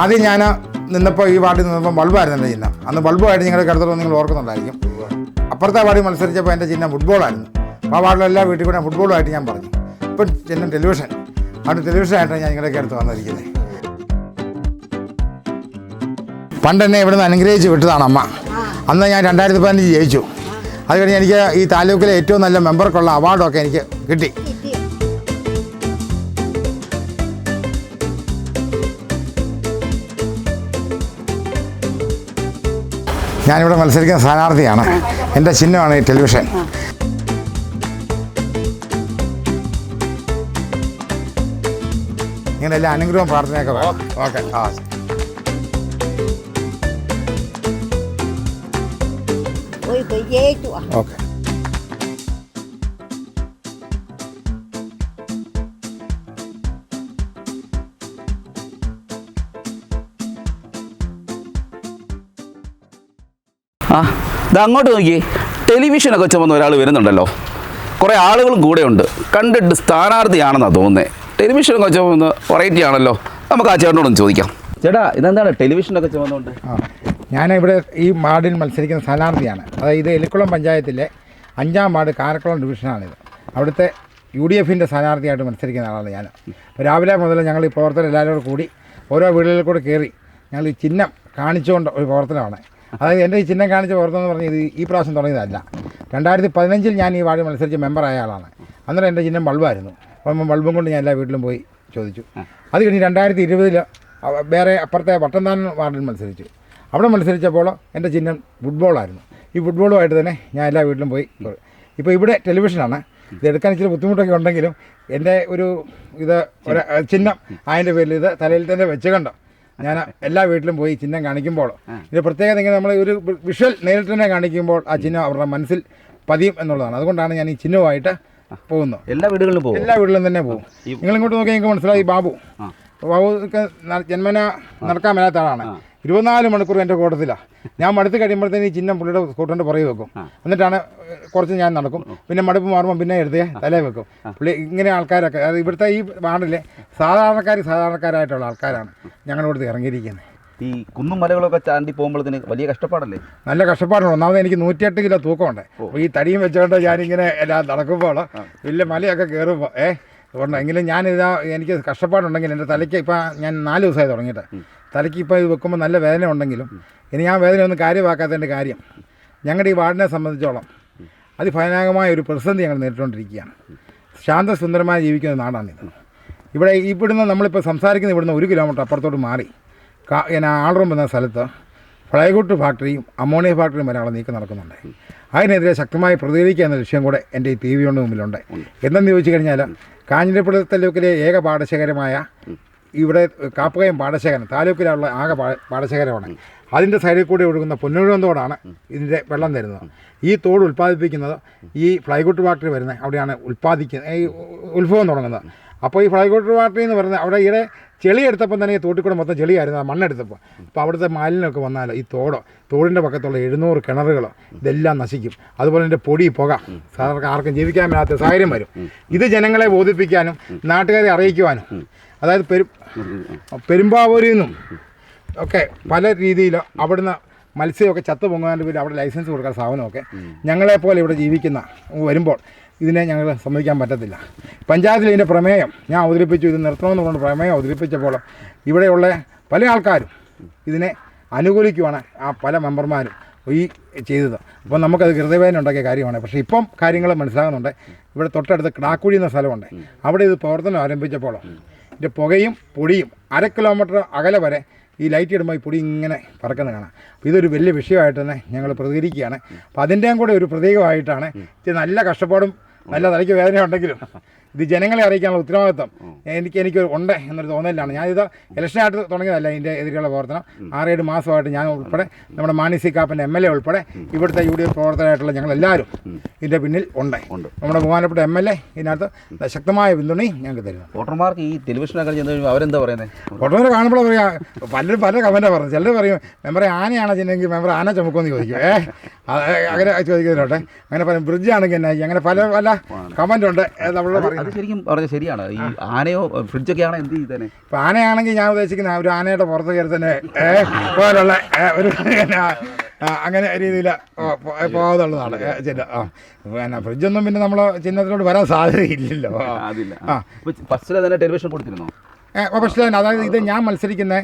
ആദ്യം ഞാൻ നിന്നപ്പോൾ ഈ വാർഡിൽ നിന്നപ്പോൾ ബൾബായിരുന്നു എന്റെ ചിഹ്നം. അന്ന് ബൾബായിട്ട് നിങ്ങളുടെ കിടത്തോളം നിങ്ങൾ ഓർക്കുന്നുണ്ടായിരിക്കും. അപ്പുറത്തെ വാർഡിൽ മത്സരിച്ചപ്പോൾ എന്റെ ചിഹ്നം ഫുട്ബോളായിരുന്നു. അപ്പോൾ ആ വാർഡിലെല്ലാ വീട്ടിൽ കൂടെ ഫുട്ബോളുമായിട്ട് ഞാൻ പറഞ്ഞു. ഇപ്പം ചിഹ്നം ടെലിവിഷൻ. അവിടെ ടെലിവിഷനായിട്ടാണ് ഞാൻ നിങ്ങളുടെ അടുത്ത് വന്നിരിക്കുന്നത്. പണ്ട് എന്നെ ഇവിടുന്ന് അനുഗ്രഹിച്ച് വിട്ടതാണ് അമ്മ. അന്ന് ഞാൻ രണ്ടായിരത്തി പതിനഞ്ച് ജയിച്ചു. അത് കഴിഞ്ഞ് എനിക്ക് ഈ താലൂക്കിലെ ഏറ്റവും നല്ല മെമ്പർക്കുള്ള അവാർഡൊക്കെ എനിക്ക് കിട്ടി. ഞാനിവിടെ മത്സരിക്കുന്ന സ്ഥാനാർത്ഥിയാണ്. എന്റെ ചിഹ്നമാണ് ഈ ടെലിവിഷൻ. ഇങ്ങനെ എല്ലാ അനുഗ്രഹവും പ്രാർത്ഥനയൊക്കെ വേണം ഓക്കെ ആ. ഓക്കെ. ആ ഇത് അങ്ങോട്ട് നോക്കി. ടെലിവിഷനൊക്കെ ചുമന്ന ഒരാൾ വരുന്നുണ്ടല്ലോ. കുറേ ആളുകളും കൂടെ ഉണ്ട് കണ്ടിട്ട് സ്ഥാനാർത്ഥിയാണെന്നാണ് തോന്നുന്നത് ടെലിവിഷനൊക്കെ ചുമന്ന് വെറൈറ്റി ആണല്ലോ. നമുക്ക് ആ ചേട്ടനോടൊന്ന് ചോദിക്കാം. ചേട്ടാ ഇതെന്താണ് ടെലിവിഷനൊക്കെ ചുമന്നുകൊണ്ട്? ആ ഞാനിവിടെ ഈ വാർഡിൽ മത്സരിക്കുന്ന സ്ഥാനാർത്ഥിയാണ്. അതായത് എലിക്കുളം പഞ്ചായത്തിലെ അഞ്ചാം വാർഡ് കാരക്കുളം ഡിവിഷനാണിത്. അവിടുത്തെ യു ഡി എഫിന്റെ സ്ഥാനാർത്ഥിയായിട്ട് മത്സരിക്കുന്ന ആളാണ് ഞാൻ രാവിലെ മുതൽ ഞങ്ങൾ ഈ പ്രവർത്തനം എല്ലാവരും കൂടെ കൂടി ഓരോ വീടുകളിൽ കൂടെ കയറി ഞങ്ങൾ ഈ ചിഹ്നം കാണിച്ചുകൊണ്ട് ഒരു പ്രവർത്തനമാണ്. അതായത് എന്റെ ഈ ചിഹ്നം കാണിച്ച് ഓർത്തെന്ന് പറഞ്ഞ് ഇത് ഈ പ്രാവശ്യം തുടങ്ങിയതല്ല. രണ്ടായിരത്തി പതിനഞ്ചിൽ ഞാൻ ഈ വാർഡിൽ മത്സരിച്ച് മെമ്പറായ ആളാണ്. അന്നേരം എന്റെ ചിഹ്നം ബൾബായിരുന്നു. അപ്പം ബൾബും കൊണ്ട് ഞാൻ എല്ലാ വീട്ടിലും പോയി ചോദിച്ചു. അത് കഴിഞ്ഞ് രണ്ടായിരത്തി ഇരുപതിൽ വേറെ അപ്പുറത്തെ വട്ടന്താൻ വാർഡിൽ മത്സരിച്ചു. അവിടെ മത്സരിച്ചപ്പോൾ എന്റെ ചിഹ്നം ഫുട്ബോളായിരുന്നു. ഈ ഫുട്ബോളുമായിട്ട് തന്നെ ഞാൻ എല്ലാ വീട്ടിലും പോയി. ഇപ്പോൾ ഇവിടെ ടെലിവിഷനാണ്. ഇത് എടുക്കാൻ ഇച്ചിരി ബുദ്ധിമുട്ടൊക്കെ ഉണ്ടെങ്കിലും എന്റെ ഒരു ഇത് ഒരു ചിഹ്നം അതിന്റെ പേരിൽ ഇത് തലയിൽ തന്നെ വെച്ച് കണ്ടോ. ഞാൻ എല്ലാ വീട്ടിലും പോയി ചിഹ്നം കാണിക്കുമ്പോൾ ഇത് പ്രത്യേകത ഇങ്ങനെ നമ്മൾ ഒരു വിഷ്വൽ നേരിട്ട് തന്നെ കാണിക്കുമ്പോൾ ആ ചിഹ്നം അവരുടെ മനസ്സിൽ പതിയും എന്നുള്ളതാണ്. അതുകൊണ്ടാണ് ഞാൻ ഈ ചിഹ്നവുമായിട്ട് പോകുന്നത്. എല്ലാ വീടുകളിലും പോകും? എല്ലാ വീട്ടിലും തന്നെ പോകും. നിങ്ങൾ ഇങ്ങോട്ട് നോക്കിയാൽ നിങ്ങൾക്ക് മനസ്സിലായി ബാബു. ബാബു ജന്മന നടക്കാൻ മേലാത്ത ആളാണ്. ഇരുപത്തിനാല് മണിക്കൂർ എന്റെ കൂട്ടത്തിലാണ് ഞാൻ മടുത്ത് കഴിയുമ്പോഴത്തേന് ഈ ചിഹ്നം പുള്ളിയുടെ കൂട്ടന്റെ പുറകെ വെക്കും. എന്നിട്ടാണ് കുറച്ച് ഞാൻ നടക്കും. പിന്നെ മടുപ്പ് മാറുമ്പോൾ പിന്നെ എടുത്ത് തലേ വെക്കും. പുള്ളി ഇങ്ങനെ ആൾക്കാരൊക്കെ അത് ഇവിടുത്തെ ഈ വാർഡിലെ സാധാരണക്കാർ സാധാരണക്കാരായിട്ടുള്ള ആൾക്കാരാണ് ഞങ്ങളുടെ ഇറങ്ങിയിരിക്കുന്നത്. ഈ കുന്നും മലകളൊക്കെ ചാണ്ടി പോകുമ്പോഴത്തേന് വലിയ കഷ്ടപ്പാടല്ലേ? നല്ല കഷ്ടപ്പാടാണ്. ഒന്നാമത് എനിക്ക് നൂറ്റിയെട്ട് കിലോ തൂക്കമുണ്ട്. അപ്പോൾ ഈ തടിയും വെച്ചുകൊണ്ട് ഞാനിങ്ങനെ എല്ലാം നടക്കുമ്പോൾ വലിയ മലയൊക്കെ കയറുമ്പോൾ ഏഹ് അതുകൊണ്ട് എങ്കിലും ഞാനിതാ എനിക്ക് കഷ്ടപ്പാടുണ്ടെങ്കിൽ എന്റെ തലയ്ക്ക് ഇപ്പം ഞാൻ നാല് ദിവസമായി തുടങ്ങിയിട്ട്. തലയ്ക്ക് ഇപ്പോൾ ഇത് വെക്കുമ്പോൾ നല്ല വേദന ഉണ്ടെങ്കിലും ഇനി ആ വേദന ഒന്നും കാര്യമാക്കാത്തതിന്റെ കാര്യം ഞങ്ങളുടെ ഈ വാർഡിനെ സംബന്ധിച്ചോളം അതിഭയാനകമായ ഒരു പ്രതിസന്ധി ഞങ്ങൾ നേരിട്ടുകൊണ്ടിരിക്കുകയാണ്. ശാന്തസുന്ദരമായി ജീവിക്കുന്ന നാടാണിത്. ഇവിടെ ഇവിടുന്ന് നമ്മളിപ്പോൾ സംസാരിക്കുന്ന ഇവിടുന്ന് ഒരു കിലോമീറ്റർ അപ്പുറത്തോട്ട് മാറി. കാ ആൾറൂം എന്ന സ്ഥലത്ത് ഫ്ലൈവുഡ് ഫാക്ടറിയും അമോണിയ ഫാക്ടറിയും വരെ അവിടെ നീക്കം നടക്കുന്നുണ്ട്. അതിനെതിരെ ശക്തമായി പ്രതികരിക്കുക എന്ന ലക്ഷ്യം കൂടെ എന്റെ ഈ ടി വിയുടെ മുമ്പിലുണ്ട്. എന്തെന്ന് ചോദിച്ചു കഴിഞ്ഞാൽ കാഞ്ഞിരപ്പുഴ താലൂക്കിലെ ഏക പാടശേഖരമായ ഇവിടെ കാപ്പകയം പാടശേഖരം താലൂക്കിലുള്ള ആകെ പാടശേഖരമാണ് അതിന്റെ സൈഡിൽ കൂടി ഒഴുകുന്ന പൊന്നുഴുവൻ തോടാണ് ഇതിന്റെ വെള്ളം തരുന്നത്. ഈ തോട് ഉൽപ്പാദിപ്പിക്കുന്നത് ഈ ഫ്ലൈഗുട്ട് ഫാക്ടറി വരുന്നത് അവിടെയാണ് ഉൽപ്പാദിക്കുന്നത് ഈ ഉത്ഭവം തുടങ്ങുന്നത്. അപ്പോൾ ഈ ഫ്ലൈഗുട്ട് ഫാക്ടറി എന്ന് പറയുന്നത് അവിടെ ഈടെ ചെളി എടുത്തപ്പം തന്നെ ഈ തോട്ടിൽ കൂടെ മൊത്തം ചെളിയായിരുന്നു ആ മണ്ണെടുത്തപ്പോൾ അപ്പോൾ അവിടുത്തെ മാലിന്യമൊക്കെ വന്നാൽ ഈ തോടോ തോടിന്റെ പക്കത്തുള്ള എഴുന്നൂറ് കിണറുകളോ ഇതെല്ലാം നശിക്കും. അതുപോലെ എന്റെ പൊടി പുക സാധാരണ ആർക്കും ജീവിക്കാൻ മേലാത്ത സാഹചര്യം വരും. ഇത് ജനങ്ങളെ ബോധിപ്പിക്കാനും നാട്ടുകാരെ അറിയിക്കുവാനും. അതായത് പെരു പെരുമ്പാവൂരിൽ നിന്നും ഒക്കെ പല രീതിയിൽ അവിടുന്ന് മത്സ്യമൊക്കെ ചത്ത് പൊങ്ങാന്റെ പേര് അവിടെ ലൈസൻസ് കൊടുക്കാൻ സാധനമൊക്കെ ഞങ്ങളെപ്പോലെ ഇവിടെ ജീവിക്കുന്ന വരുമ്പോൾ ഇതിനെ ഞങ്ങൾ സമ്മതിക്കാൻ പറ്റത്തില്ല. പഞ്ചായത്തിൽ ഇതിന്റെ പ്രമേയം ഞാൻ അവതരിപ്പിച്ചു ഇത് നിർത്തണമെന്ന് പറഞ്ഞ പ്രമേയം അവതരിപ്പിച്ചപ്പോൾ ഇവിടെയുള്ള പല ആൾക്കാരും ഇതിനെ അനുകൂലിക്കുവാണ് ആ പല മെമ്പർമാരും ഈ ചെയ്തത്. അപ്പോൾ നമുക്കത് ഹൃദയവേദന ഉണ്ടാക്കിയ കാര്യമാണ്. പക്ഷേ ഇപ്പം കാര്യങ്ങൾ മനസ്സിലാകുന്നുണ്ട്. ഇവിടെ തൊട്ടടുത്ത് കിടാക്കുഴി എന്ന സ്ഥലമുണ്ട്. അവിടെ ഇത് പ്രവർത്തനം ആരംഭിച്ചപ്പോൾ ഇതിന്റെ പുകയും പൊടിയും അര കിലോമീറ്റർ അകലെ വരെ ഈ ലൈറ്റ് ഇടുമ്പോൾ ഈ പൊടി ഇങ്ങനെ പറക്കുന്നത് കാണാം. അപ്പോൾ ഇതൊരു വലിയ വിഷയമായിട്ട് തന്നെ ഞങ്ങൾ പ്രതികരിക്കുകയാണ്. അപ്പോൾ അതിന്റെയും കൂടെ ഒരു പ്രതീകമായിട്ടാണ് ഇത് നല്ല കഷ്ടപ്പാടും നല്ല തലയ്ക്ക് വേദന ഉണ്ടെങ്കിലും ഇത് ജനങ്ങളെ അറിയിക്കാനുള്ള ഉത്തരവാദിത്വം എനിക്ക് എനിക്ക് ഉണ്ട് എന്നൊരു തോന്നലാണ് ഞാനിത് ഇലക്ഷനായിട്ട് തുടങ്ങിയതല്ല ഇതിന്റെ എതിരെയുള്ള പ്രവർത്തനം. ആറേഴ് മാസമായിട്ട് ഞാൻ ഉൾപ്പെടെ നമ്മുടെ മാണി സി കാപ്പന്റെ എം എൽ എ ഉൾപ്പെടെ ഇവിടുത്തെ യു ഡി എഫ് പ്രവർത്തകരായിട്ടുള്ള ഞങ്ങളെല്ലാവരും ഇതിന്റെ പിന്നിൽ ഉണ്ട്. നമ്മുടെ ബഹുമാനപ്പെട്ട എം എൽ എ ഇതിനകത്ത് ശക്തമായ പിന്തുണയും ഞങ്ങൾക്ക് തരുന്നു വോട്ടർമാർക്ക് ഈ ടെലിവിഷനൊക്കെ ചെന്ന് അവരെന്താ പറയുന്നത് വോട്ടർമാർ കാണുമ്പോൾ പറയാ പലരും പല കമന്റാണ് പറഞ്ഞത്. ചിലർ പറയും മെമ്പറെ ആനയാണ് ചെന്നെങ്കിൽ മെമ്പർ ആന ചുമക്കുമെന്ന് ചോദിക്കും. ഏ അങ്ങനെ ചോദിക്കുന്നുണ്ട്. അങ്ങനെ പറയും ബ്രിഡ്ജ് ആണെങ്കിൽ എന്നാ ചെയ്യും? അങ്ങനെ പല പല നമ്മളോട് നമ്മളോട് അത് ശരിക്കും പറഞ്ഞ ശരിയാണ്. ഈ ആനയോ ഫ്രിഡ്ജൊക്കെ ആണോ എന്ത് ചെയ്തേനെ? ഇപ്പൊ ആനയാണെങ്കിൽ ഞാൻ ഉദ്ദേശിക്കുന്ന ഒരു ആനയുടെ പുറത്ത് കയറി തന്നെ പോലുള്ള ഒരു അങ്ങനെ രീതിയിൽ പോകാതുള്ളതാണ് പിന്നെ ഫ്രിഡ്ജൊന്നും പിന്നെ നമ്മൾ ചിഹ്നത്തിലോട്ട് വരാൻ സാധ്യതയില്ലല്ലോ. ആ. ഫസ്റ്റിൽ തന്നെ ടെലിവിഷൻ കൊടുത്തിരുന്നോ? പക്ഷേ അതായത് ഇത് ഞാൻ മത്സരിക്കുന്ന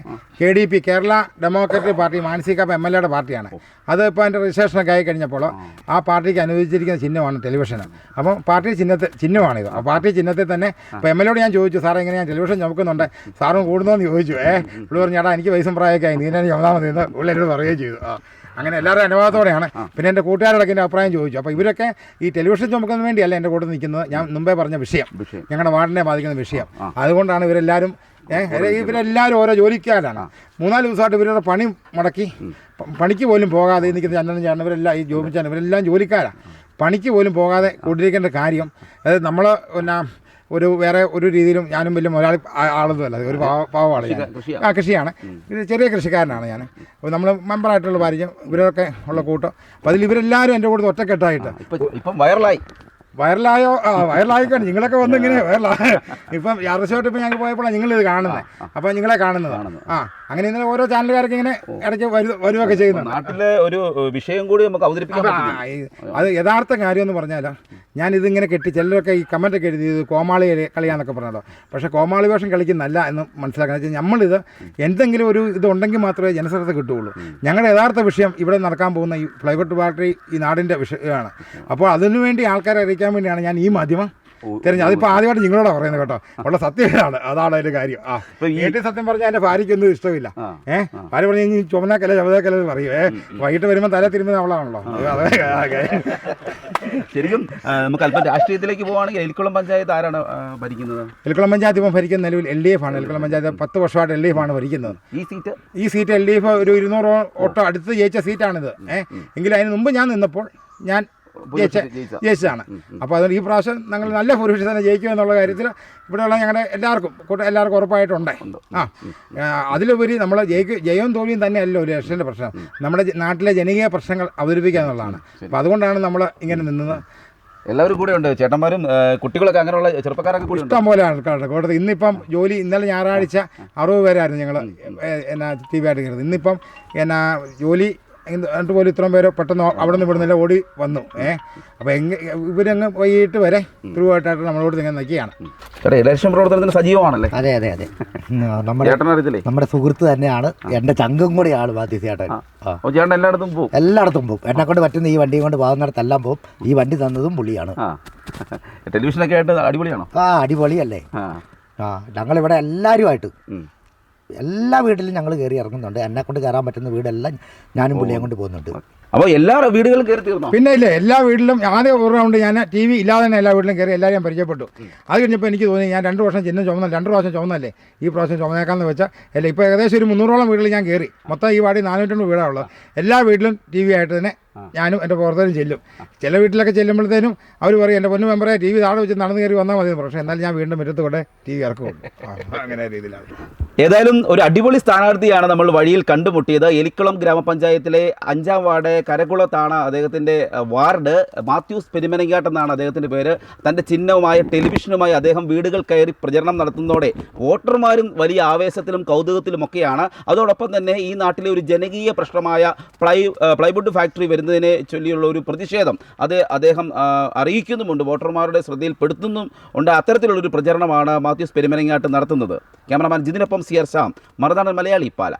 K D P Kerala democratic party മാനസികാപ്പ് M L എയുടെ പാർട്ടിയാണ്. അത് ഇപ്പോൾ അതിന്റെ രജിസ്ട്രേഷനൊക്കെ ആയി കഴിഞ്ഞപ്പോൾ ആ പാർട്ടിക്ക് അനുവദിച്ചിരിക്കുന്ന ചിഹ്നമാണ് ടെലിവിഷൻ അപ്പം പാർട്ടി ചിഹ്നത്തെ ചിഹ്നമാണിത്. ആ പാർട്ടി ചിഹ്നത്തിൽ തന്നെ ഇപ്പോൾ എം എൽ എയോട് ഞാൻ ചോദിച്ചു സാറേ ഇങ്ങനെ ഞാൻ ടെലിവിഷൻ ചുമക്കുന്നുണ്ട് സാറും കൂടുന്നോന്ന് ചോദിച്ചു. ഏഹ് പുള്ളി പറഞ്ഞാടാ എനിക്ക് വയസ്സും പ്രായമൊക്കെ ആയി. നീ തന്നെ ചുമതാൽ മതി എന്ന് പുള്ളി പറയുകയും ചെയ്തു. ആ. അങ്ങനെ എല്ലാവരും അനുവാദത്തോടെയാണ്. പിന്നെ എന്റെ കൂട്ടുകാരോടൊക്കെ എന്റെ അഭിപ്രായം ചോദിച്ചു. അപ്പോൾ ഇവരൊക്കെ ഈ ടെലിവിഷൻ ചുമക്കുന്നതിന് വേണ്ടിയല്ല എന്റെ കൂടെ നിൽക്കുന്നത്. ഞാൻ മുമ്പേ പറഞ്ഞ വിഷയം. ഞങ്ങളുടെ വാർഡിനെ ബാധിക്കുന്ന വിഷയം. അതുകൊണ്ടാണ് ഇവരെല്ലാവരും ഇവരെല്ലാവരും ഓരോ ജോലിക്കാരാണ്. മൂന്നാൽ ദിവസമായിട്ട് ഇവരുടെ പണി മുടക്കി. പണിക്ക് പോലും പോകാതെ നിൽക്കുന്ന ചന്ദ്രൻ ചേട്ടൻ ഇവരെല്ലാം ഈ ജോബിച്ചാണ്. ഇവരെല്ലാം ജോലിക്കാരാണ് പണിക്ക് പോലും പോകാതെ കൂട്ടിരിക്കേണ്ട കാര്യം. അതായത് നമ്മൾ പിന്നെ ഒരു വേറെ ഒരു രീതിയിലും ഞാനും വലിയ മുതലാളി ആളൊന്നുമല്ല. ഒരു പാവ പാവമാണ് ഞാൻ. ആ കൃഷിയാണ്. ഇത് ചെറിയ കൃഷിക്കാരനാണ് ഞാൻ അപ്പോൾ നമ്മൾ മെമ്പറായിട്ടുള്ള ഭാര്യ ഇവരൊക്കെ ഉള്ള കൂട്ടം. അപ്പോൾ അതിൽ ഇവരെല്ലാവരും എന്റെ കൂടെ ഒറ്റക്കെട്ടായിട്ട് ഇപ്പം വൈറലായി. വൈറലായോ? വൈറലായിക്കാണ് നിങ്ങളൊക്കെ വന്ന് ഇങ്ങനെ വൈറലാ ഇപ്പം യാദൃശ്യമായിട്ട് ഇപ്പം ഞങ്ങൾ പോയപ്പോഴാണ് നിങ്ങളിത് കാണുന്നത്. അപ്പോൾ നിങ്ങളെ കാണുന്നത്. ആ അങ്ങനെ ഇന്നലെ ഓരോ ചാനലുകാരൊക്കെ ഇങ്ങനെ ഇടയ്ക്ക് വരുവൊക്കെ ചെയ്യുന്നു നാട്ടിലെ ഒരു വിഷയം കൂടി നമുക്ക് അപ്പൊ ഈ- അത് യഥാർത്ഥ കാര്യം എന്ന് പറഞ്ഞാൽ ഞാൻ ഇതിങ്ങനെ കെട്ടി ചിലരൊക്കെ ഈ കമന്റൊക്കെ എഴുതി ഇത് കോമാളി കളി- കളിയാന്നൊക്കെ പറഞ്ഞല്ലോ പക്ഷേ കോമാളി വേഷം കളിക്കുന്നല്ല എന്ന് മനസ്സിലാക്കാൻ വെച്ചാൽ നമ്മളിത് എന്തെങ്കിലും ഒരു ഇതുണ്ടെങ്കിൽ മാത്രമേ ജനശ്രദ്ധ കിട്ടുകയുള്ളൂ. ഞങ്ങളുടെ യഥാർത്ഥ വിഷയം ഇവിടെ നടക്കാൻ പോകുന്ന ഈ ഫ്ലൈവുഡ് ഫാക്ടറി ഈ നാടിന്റെ വിഷയമാണ് അപ്പോൾ അതിനുവേണ്ടി ആൾക്കാരെ അറിയിക്കാൻ വേണ്ടിയാണ് ഞാൻ ഈ മാധ്യമം തിരഞ്ഞു അതിപ്പോൾ ആദ്യമായിട്ട് നിങ്ങളോടാണ് പറയുന്നത് കേട്ടോ. ഉള്ള സത്യം ഇതാണ് അതാണ് അതിന്റെ കാര്യം. ആ. വീട്ടിൽ സത്യം പറഞ്ഞാൽ എന്റെ ഭാര്യയ്ക്ക് ഒന്നും ഇഷ്ടമില്ല. ഏഹ് ഭാര്യ പറഞ്ഞു കഴിഞ്ഞാൽ ചുമനാക്കല്ല എന്ന് പറയും. ഏഹ് വൈകിട്ട് വരുമ്പോൾ തല തിരുമ്പുന്ന അവളാണല്ലോ. ശരിക്കും നമുക്ക് അല്പം രാഷ്ട്രീയത്തിലേക്ക് പോവുകയാണെങ്കിൽ എലിക്കുളം പഞ്ചായത്ത് ആരാണ് ഭരിക്കുന്നത്? എൽക്കുളം പഞ്ചായത്ത് ഇപ്പം ഭരിക്കുന്ന നിലവിൽ എൽ ഡി എഫ് ആണ്. എൽക്കുളം പഞ്ചായത്ത് പത്ത് വർഷമായിട്ട് എൽ ഡി എഫ് ആണ് ഭരിക്കുന്നത്. ഈ സീറ്റ്? ഈ സീറ്റ് എൽ ഡി എഫ് ഒരു ഇരുന്നൂറ് ഓട്ടോ അടുത്ത് ജയിച്ച സീറ്റാണിത്. ഏഹ് എങ്കിലും അതിന് മുമ്പ് ഞാൻ നിന്നപ്പോൾ ഞാൻ. ജയിച്ചതാണ്. അപ്പോൾ അതുകൊണ്ട് ഈ പ്രാവശ്യം ഞങ്ങൾ നല്ല ഭൂരിപക്ഷം തന്നെ ജയിക്കുമെന്നുള്ള കാര്യത്തിൽ ഇവിടെയുള്ള ഞങ്ങളുടെ എല്ലാവർക്കും കൂട്ട എല്ലാവർക്കും ഉറപ്പായിട്ടുണ്ട്. ആ അതിലുപരി നമ്മൾ ജയിക്കും ജയവും തോൽവിയും തന്നെയല്ല ഒരു രക്ഷന്റെ പ്രശ്നം. നമ്മുടെ നാട്ടിലെ ജനകീയ പ്രശ്നങ്ങൾ അവതരിപ്പിക്കുക എന്നുള്ളതാണ്. അപ്പോൾ അതുകൊണ്ടാണ് നമ്മൾ ഇങ്ങനെ നിന്നത്. എല്ലാവരും കൂടെ ഉണ്ട്. ചേട്ടന്മാരും കുട്ടികളൊക്കെ അങ്ങനെയുള്ള ചെറുപ്പക്കാരൊക്കെ കൂടി ഇഷ്ടം പോലെ ആൾക്കാരുടെ കൂട്ടത്തിൽ ഇന്നിപ്പം ജോലി ഇന്നലെ ഞായറാഴ്ച അറുപത് പേരായിരുന്നു ഞങ്ങൾ എന്നാ ടി വി ആയിട്ട് കയറുന്നത് ഇന്നിപ്പം എന്നാ ജോലി എന്നിട്ട് പോലും ഇത്രയും പേര് പെട്ടെന്ന് അവിടെ നിന്ന് ഇവിടുന്ന് ഓടി വന്നു. ഏഹ് അപ്പോൾ എങ്ങ ഇവരങ്ങ് വൈകിട്ട് വരെ ധ്രുവമായിട്ടായിട്ട് നമ്മളോട് ഇങ്ങനെ നിൽക്കുകയാണ്. ചേട്ടാ ഇലക്ഷൻ പ്രവർത്തനത്തിന് സജീവമാണല്ലേ? അതെ അതെ അതെ. നമ്മുടെ നമ്മുടെ സുഹൃത്ത് തന്നെയാണ്. എന്റെ ചങ്കും കൂടിയാണ് ബാധ്യ ചേട്ടൻ. ചേട്ടൻ എല്ലായിടത്തും പോകും എല്ലായിടത്തും പോകും എന്നെ കൊണ്ട് പറ്റുന്ന ഈ വണ്ടിയും കൊണ്ട് പോകുന്നിടത്തെല്ലാം പോകും ഈ വണ്ടി തന്നതും പുള്ളിയാണ്. ആ. ടെലിവിഷനൊക്കെ ആയിട്ട് അടിപൊളിയാണോ? ആ അടിപൊളിയല്ലേ? ആ. ഞങ്ങളിവിടെ എല്ലാവരുമായിട്ട്. എല്ലാ വീട്ടിലും ഞങ്ങൾ കയറി ഇറങ്ങുന്നുണ്ട്. എന്നെ കൊണ്ട് കയറാൻ പറ്റുന്ന വീടെല്ലാം ഞാനും പുള്ളിയും കൊണ്ട് പോകുന്നുണ്ട്. അപ്പോൾ എല്ലാ വീടുകളും കയറി തീർന്നു? പിന്നെ ഇല്ലേ എല്ലാ വീട്ടിലും ആദ്യം ഒരു റൗണ്ട് ഞാൻ ടി വി ഇല്ലാതെ തന്നെ എല്ലാ വീട്ടിലും കയറി എല്ലാവരും ഞാൻ പരിചയപ്പെട്ടു അത് കഴിഞ്ഞപ്പോൾ എനിക്ക് തോന്നി ഞാൻ രണ്ട് വർഷം ചിഹ്നം ചുമന്ന രണ്ട് പ്രാവശ്യം ചുമന്നല്ലേ? ഈ പ്രാവശ്യം ചുമന്നേക്കാന്ന് വെച്ചാൽ അല്ല ഇപ്പോൾ ഏകദേശം ഒരു മുന്നൂറോളം വീട്ടിൽ ഞാൻ കയറി മൊത്തം ഈ വാടി നാനൂറ്റൊന്ന് വീടാണുള്ളത് എല്ലാ വീട്ടിലും ടി വി ആയിട്ട് തന്നെ ഞാനും എന്റെ പുറത്തേനും ചെല്ലും. ചില വീട്ടിലൊക്കെ ചെല്ലുമ്പോഴത്തേനും അവർ പറയും എന്റെ പൊന്നു മെമ്പറെ ടി വി താഴെ വെച്ച് നടന്നു കയറി വന്നാൽ മതി. പക്ഷേ എന്നാലും ഞാൻ വീണ്ടും മുറ്റത്ത് കൂടെ ടി വി ഇറക്കും ആ, അങ്ങനെ രീതിയിലാണ്. ഏതായാലും ഒരു അടിപൊളി സ്ഥാനാർത്ഥിയാണ് നമ്മൾ വഴിയിൽ കണ്ടുമുട്ടിയത്. എലിക്കുളം ഗ്രാമപഞ്ചായത്തിലെ അഞ്ചാം വാർഡ് കരകുളത്താണ് അദ്ദേഹത്തിന്റെ വാർഡ്. മാത്യൂസ് പെരുമനങ്ങാട്ട് എന്നാണ് അദ്ദേഹത്തിന്റെ പേര്. തന്റെ ചിഹ്നവുമായ ടെലിവിഷനുമായി അദ്ദേഹം വീടുകൾ കയറി പ്രചരണം നടത്തുന്നതോടെ വോട്ടർമാരും വലിയ ആവേശത്തിലും കൗതുകത്തിലുമൊക്കെയാണ് അതോടൊപ്പം തന്നെ ഈ നാട്ടിലെ ഒരു ജനകീയ പ്രശ്നമായ പ്ലൈ പ്ലൈവുഡ് ഫാക്ടറി വരുന്നതിനെ ചൊല്ലിയുള്ള ഒരു പ്രതിഷേധം അത് അദ്ദേഹം അറിയിക്കുന്നുമുണ്ട്. വോട്ടർമാരുടെ ശ്രദ്ധയിൽപ്പെടുത്തുന്നും ഉണ്ട്. അത്തരത്തിലുള്ളൊരു പ്രചരണമാണ് മാത്യൂസ് പെരുമനങ്ങാട്ട് നടത്തുന്നത്. ക്യാമറമാൻ ജിതിനൊപ്പം സി ആർ മറുനാടൻ മലയാളി പാല.